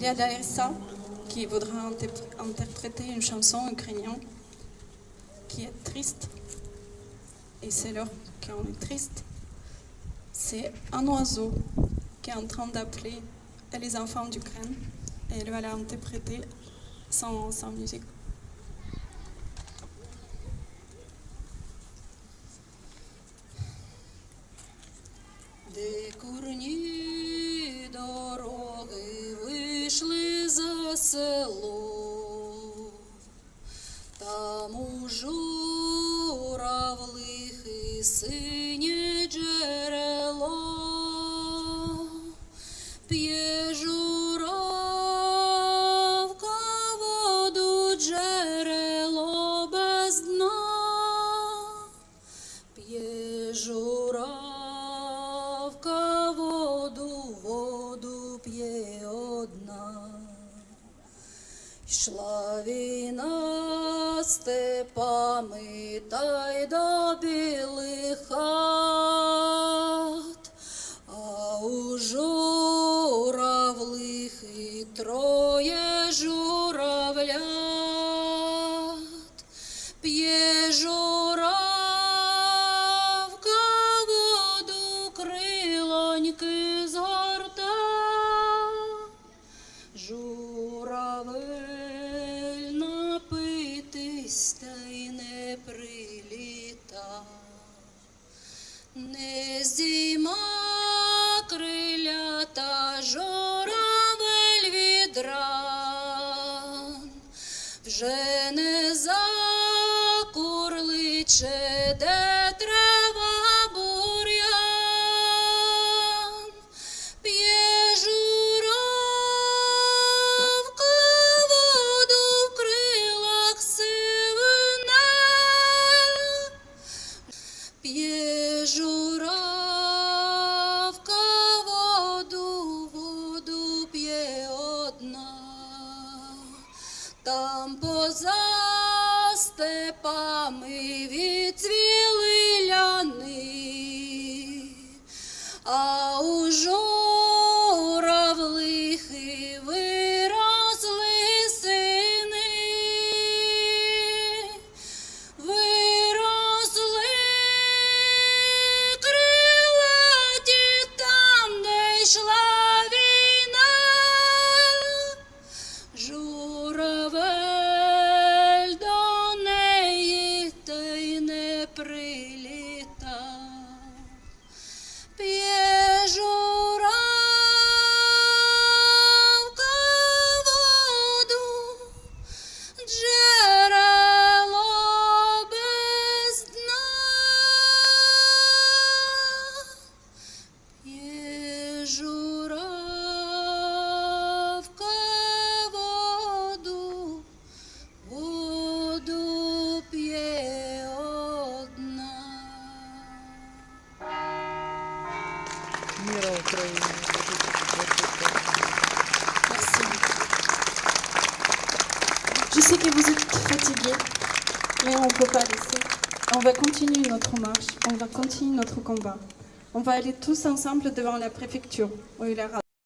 Il y a Larissa qui voudra interp- interpréter une chanson ukrainienne qui est triste. Et c'est leur qu'on est triste. C'est un oiseau qui est en train d'appeler les enfants d'Ukraine et elle va l'interpréter sans, sans musique. Вийшли за село, там у журавлих і синє джерело, п'є журавка воду джерело без дна. П'є журавка воду, воду п'є. Йшла війна степами та й до білих хат, а у журавлих і троє журавлят. П'є журавка воду крилоньки згорта, журавель напитись і не приліта, не зійма крилята журавель від вже не закурличе, де трава степами відцвіли ляни, а у журавлихи Je sais que vous êtes fatigués, mais on ne peut pas laisser. On va continuer notre marche, on va continuer notre combat. On va aller tous ensemble devant la préfecture, où il y